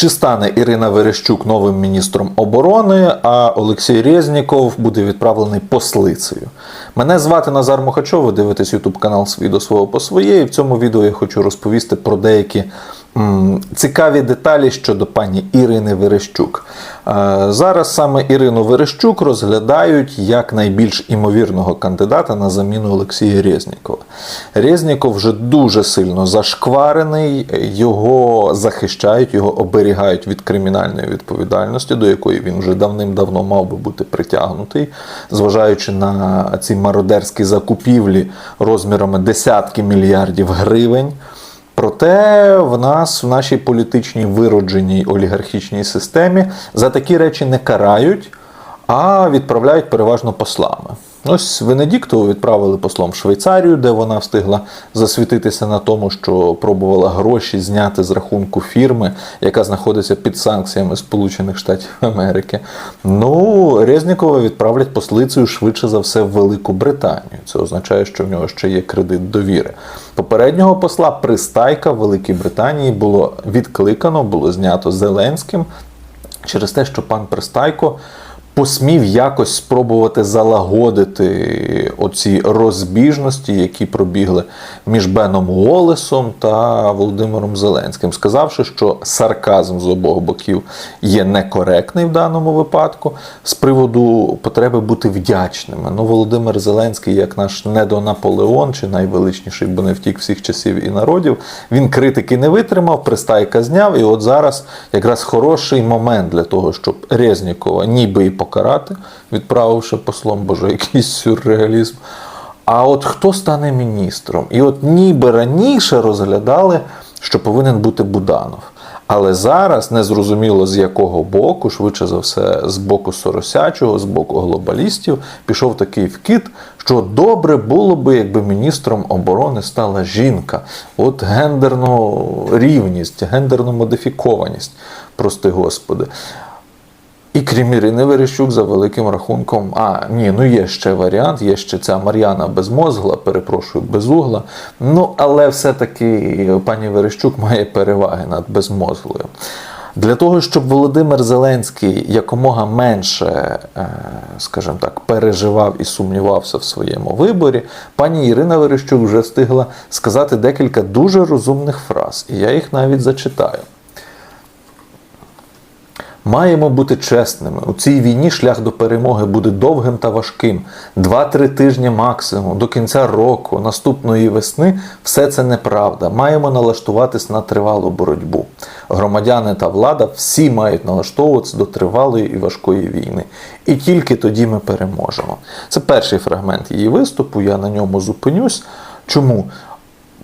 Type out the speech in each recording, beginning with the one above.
Чи стане Ірина Верещук новим міністром оборони, а Олексій Резніков буде відправлений послицею? Мене звати Назар Мухачов, ви дивитесь YouTube канал «Свій до свого по своє. І в цьому відео я хочу розповісти про деякі цікаві деталі щодо пані Ірини Верещук. Е, зараз саме Ірину Верещук розглядають як найбільш імовірного кандидата на заміну Олексія Резнікова. Резніков вже дуже сильно зашкварений, його захищають, його оберігають від кримінальної відповідальності, до якої він вже давним-давно мав би бути притягнутий, зважаючи на ці мародерські закупівлі розмірами десятки мільярдів гривень. Проте в нас в нашій політичній виродженій олігархічній системі за такі речі не карають, а відправляють переважно послами. Ось Венедіктову відправили послом в Швейцарію, де вона встигла засвітитися на тому, що пробувала гроші зняти з рахунку фірми, яка знаходиться під санкціями Сполучених Штатів Америки. Ну, Резнікова відправлять послицею швидше за все в Велику Британію. Це означає, що в нього ще є кредит довіри. Попереднього посла Пристайка в Великій Британії було відкликано, було знято Зеленським через те, що пан Пристайко посмів якось спробувати залагодити оці розбіжності, які пробігли між Беном Уоллесом та Володимиром Зеленським, сказавши, що сарказм з обох боків є некоректний в даному випадку з приводу потреби бути вдячними. Ну, Володимир Зеленський, як наш недонаполеон, чи найвеличніший, бо не втік всіх часів і народів, він критики не витримав, пристайка зняв, і от зараз якраз хороший момент для того, щоб Резнікова ніби і покарати, відправивши послом, боже, якийсь сюрреалізм. А от хто стане міністром? І от ніби раніше розглядали, що повинен бути Буданов. Але зараз незрозуміло з якого боку, швидше за все, з боку Соросячого, з боку глобалістів, пішов такий вкид, що добре було би, якби міністром оборони стала жінка. От гендерну рівність, гендерну модифікованість, прости господи. І крім Ірини Верещук за великим рахунком. А, ні, ну є ще варіант, є ще ця Мар'яна Безмозгла, перепрошую, безугла. Ну, але все-таки пані Верещук має переваги над безмозглою. Для того, щоб Володимир Зеленський якомога менше, е, скажімо так, переживав і сумнівався в своєму виборі, пані Ірина Верещук вже встигла сказати декілька дуже розумних фраз, і я їх навіть зачитаю. Маємо бути чесними. У цій війні шлях до перемоги буде довгим та важким. Два-три тижні максимум, до кінця року, наступної весни все це неправда. Маємо налаштуватись на тривалу боротьбу. Громадяни та влада всі мають налаштовуватися до тривалої і важкої війни. І тільки тоді ми переможемо. Це перший фрагмент її виступу. Я на ньому зупинюсь. Чому?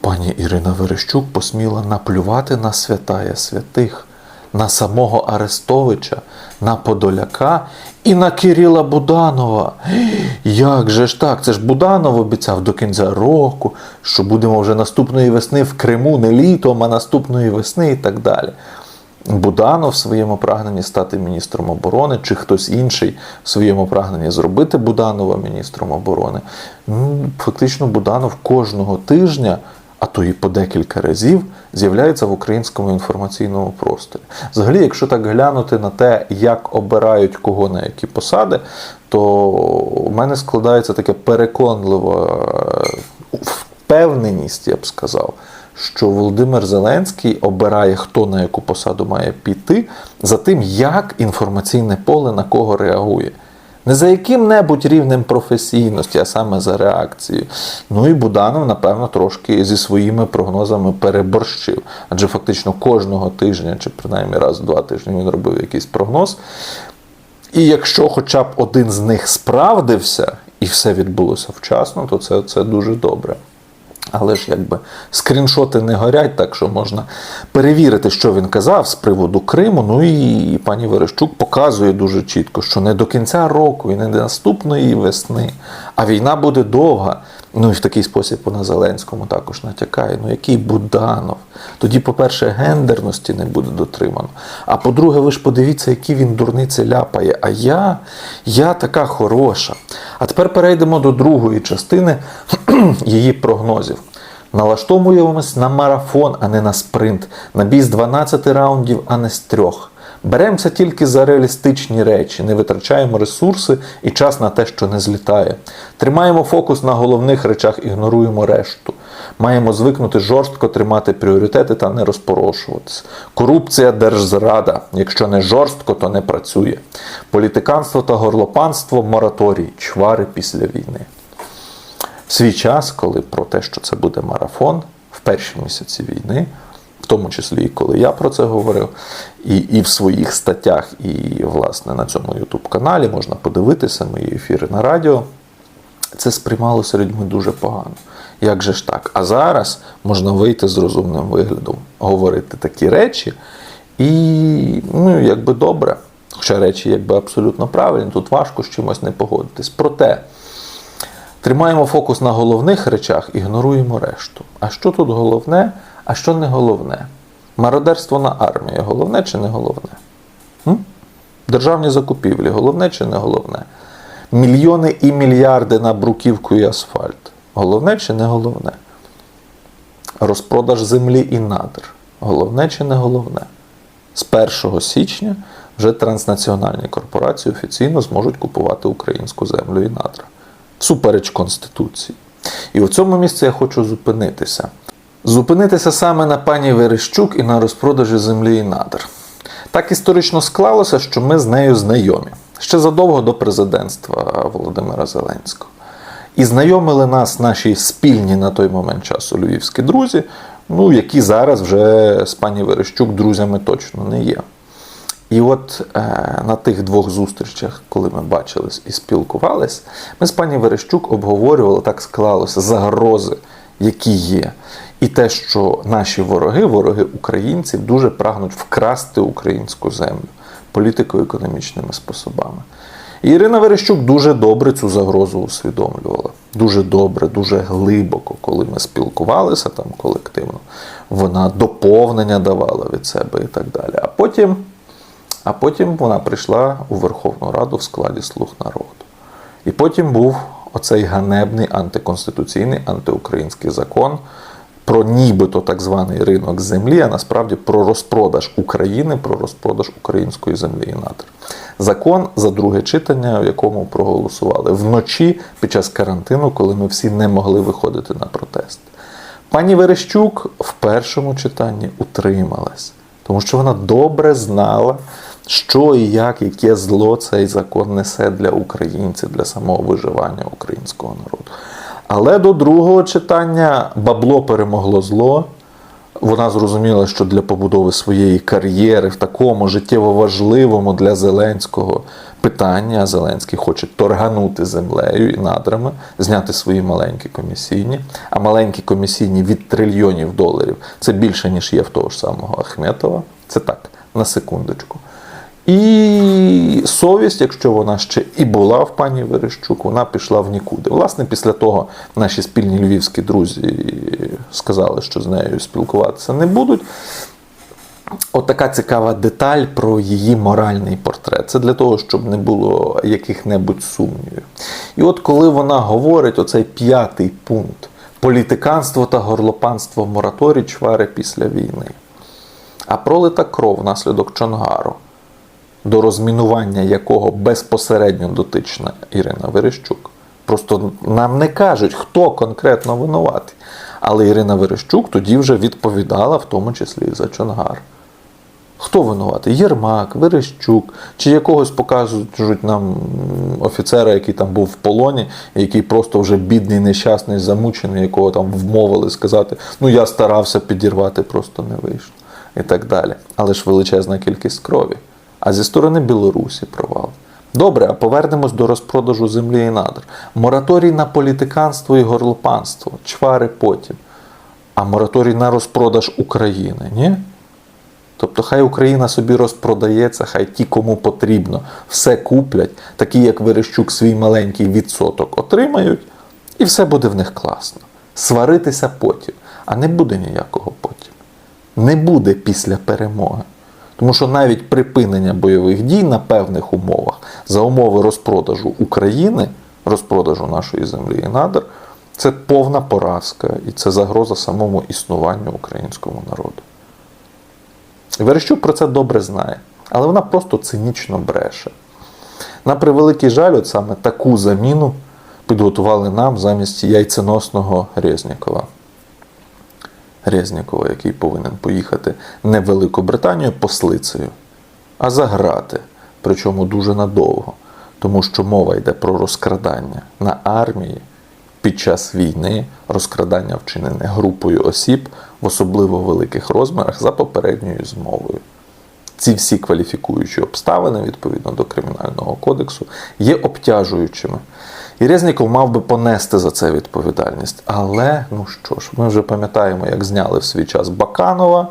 Пані Ірина Верещук посміла наплювати на святая святих на самого Арестовича, на Подоляка і на Кирила Буданова. Як же ж так? Це ж Буданов обіцяв до кінця року, що будемо вже наступної весни в Криму не літом, а наступної весни і так далі. Буданов в своєму прагненні стати міністром оборони, чи хтось інший в своєму прагненні зробити Буданова міністром оборони. Фактично, Буданов кожного тижня а то і по декілька разів з'являється в українському інформаційному просторі. Взагалі, якщо так глянути на те, як обирають кого на які посади, то у мене складається таке переконлива впевненість, я б сказав. Що Володимир Зеленський обирає, хто на яку посаду має піти, за тим, як інформаційне поле на кого реагує. Не за яким-небудь рівнем професійності, а саме за реакцією. Ну і Буданов, напевно, трошки зі своїми прогнозами переборщив. Адже фактично кожного тижня, чи принаймні раз в два тижні він робив якийсь прогноз. І якщо хоча б один з них справдився і все відбулося вчасно, то це, це дуже добре. Але ж якби скріншоти не горять, так що можна перевірити, що він казав з приводу Криму. Ну і пані Верещук показує дуже чітко, що не до кінця року і не до наступної весни, а війна буде довга. Ну і в такий спосіб вона Зеленському також натякає. Ну який Буданов? Тоді, по-перше, гендерності не буде дотримано. А по-друге, ви ж подивіться, які він дурниці ляпає. А я, я така хороша. А тепер перейдемо до другої частини її прогнозів. Налаштовуємось на марафон, а не на спринт, на бій з 12 раундів, а не з трьох. Беремося тільки за реалістичні речі, не витрачаємо ресурси і час на те, що не злітає. Тримаємо фокус на головних речах, ігноруємо решту. Маємо звикнути жорстко тримати пріоритети та не розпорошуватися. Корупція держзрада. Якщо не жорстко, то не працює. Політиканство та горлопанство мораторій, чвари після війни. В свій час, коли про те, що це буде марафон в перші місяці війни, в тому числі і коли я про це говорив, і, і в своїх статтях, і власне на цьому youtube каналі можна подивитися мої ефіри на радіо. Це сприймалося людьми дуже погано. Як же ж так? А зараз можна вийти з розумним виглядом, говорити такі речі, і ну, якби добре. Хоча речі якби абсолютно правильні, тут важко з чимось не погодитись. Проте тримаємо фокус на головних речах, ігноруємо решту. А що тут головне, а що не головне? Мародерство на армії головне чи не головне? М? Державні закупівлі головне чи не головне? Мільйони і мільярди на бруківку і асфальт. Головне чи не головне? Розпродаж землі і надр. Головне чи не головне? З 1 січня вже транснаціональні корпорації офіційно зможуть купувати українську землю і надра. Всупереч Конституції. І у цьому місці я хочу зупинитися. Зупинитися саме на пані Верещук і на розпродажі землі і надр. Так історично склалося, що ми з нею знайомі ще задовго до президентства Володимира Зеленського. І знайомили нас наші спільні на той момент часу львівські друзі, ну, які зараз вже з пані Верещук друзями точно не є. І от е, на тих двох зустрічах, коли ми бачились і спілкувались, ми з пані Верещук обговорювали, так склалося, загрози, які є. І те, що наші вороги, вороги українців, дуже прагнуть вкрасти українську землю політико-економічними способами. Ірина Верещук дуже добре цю загрозу усвідомлювала. Дуже добре, дуже глибоко, коли ми спілкувалися там колективно, вона доповнення давала від себе і так далі. А потім, а потім вона прийшла у Верховну Раду в складі слуг народу. І потім був оцей ганебний антиконституційний антиукраїнський закон про нібито так званий ринок землі, а насправді про розпродаж України, про розпродаж української землі і надр. Закон за друге читання, в якому проголосували вночі під час карантину, коли ми всі не могли виходити на протест. Пані Верещук в першому читанні утрималась, тому що вона добре знала, що і як, яке зло цей закон несе для українців, для самого виживання українського народу. Але до другого читання бабло перемогло зло. Вона зрозуміла, що для побудови своєї кар'єри в такому життєво важливому для Зеленського питанні, а Зеленський хоче торганути землею і надрами, зняти свої маленькі комісійні, а маленькі комісійні від трильйонів доларів це більше, ніж є в того ж самого Ахметова. Це так, на секундочку. І совість, якщо вона ще і була в пані Верещук, вона пішла в нікуди. Власне, після того наші спільні львівські друзі сказали, що з нею спілкуватися не будуть. От така цікава деталь про її моральний портрет. Це для того, щоб не було яких-небудь сумнівів. І от коли вона говорить оцей п'ятий пункт політиканство та горлопанство мораторій чвари після війни, а пролита кров внаслідок Чонгару до розмінування якого безпосередньо дотична Ірина Верещук. Просто нам не кажуть, хто конкретно винуватий. Але Ірина Верещук тоді вже відповідала, в тому числі і за Чонгар. Хто винуватий? Єрмак, Верещук, чи якогось показують нам офіцера, який там був в полоні, який просто вже бідний, нещасний, замучений, якого там вмовили сказати, ну я старався підірвати, просто не вийшло. І так далі. Але ж величезна кількість крові а зі сторони Білорусі провал. Добре, а повернемось до розпродажу землі і надр. Мораторій на політиканство і горлопанство, чвари потім. А мораторій на розпродаж України, ні? Тобто хай Україна собі розпродається, хай ті, кому потрібно, все куплять, такі як Верещук свій маленький відсоток отримають, і все буде в них класно. Сваритися потім, а не буде ніякого потім. Не буде після перемоги. Тому що навіть припинення бойових дій на певних умовах за умови розпродажу України, розпродажу нашої землі і надр, Це повна поразка і це загроза самому існуванню українському народу. Верещук про це добре знає, але вона просто цинічно бреше. На превеликий жаль, от саме таку заміну підготували нам замість яйценосного Резнікова. Резнікова, який повинен поїхати не в Великобританію послицею, а за грати, причому дуже надовго, тому що мова йде про розкрадання на армії під час війни, розкрадання вчинене групою осіб в особливо великих розмірах за попередньою змовою. Ці всі кваліфікуючі обставини відповідно до Кримінального кодексу є обтяжуючими. І Резніков мав би понести за це відповідальність. Але, ну що ж, ми вже пам'ятаємо, як зняли в свій час Баканова.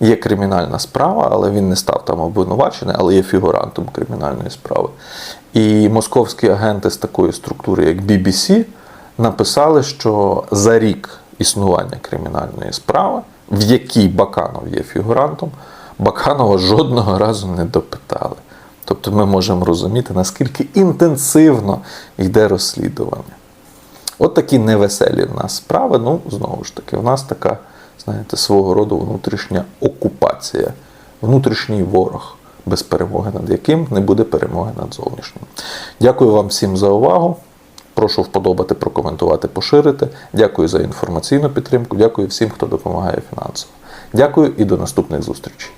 Є кримінальна справа, але він не став там обвинувачений, але є фігурантом кримінальної справи. І московські агенти з такої структури, як BBC, написали, що за рік існування кримінальної справи, в якій Баканов є фігурантом, Баканова жодного разу не допитали. Тобто ми можемо розуміти, наскільки інтенсивно йде розслідування. От такі невеселі в нас справи. Ну, знову ж таки, в нас така, знаєте, свого роду внутрішня окупація, внутрішній ворог, без перемоги над яким не буде перемоги над зовнішнім. Дякую вам всім за увагу. Прошу вподобати, прокоментувати, поширити. Дякую за інформаційну підтримку. Дякую всім, хто допомагає фінансово. Дякую і до наступних зустрічей.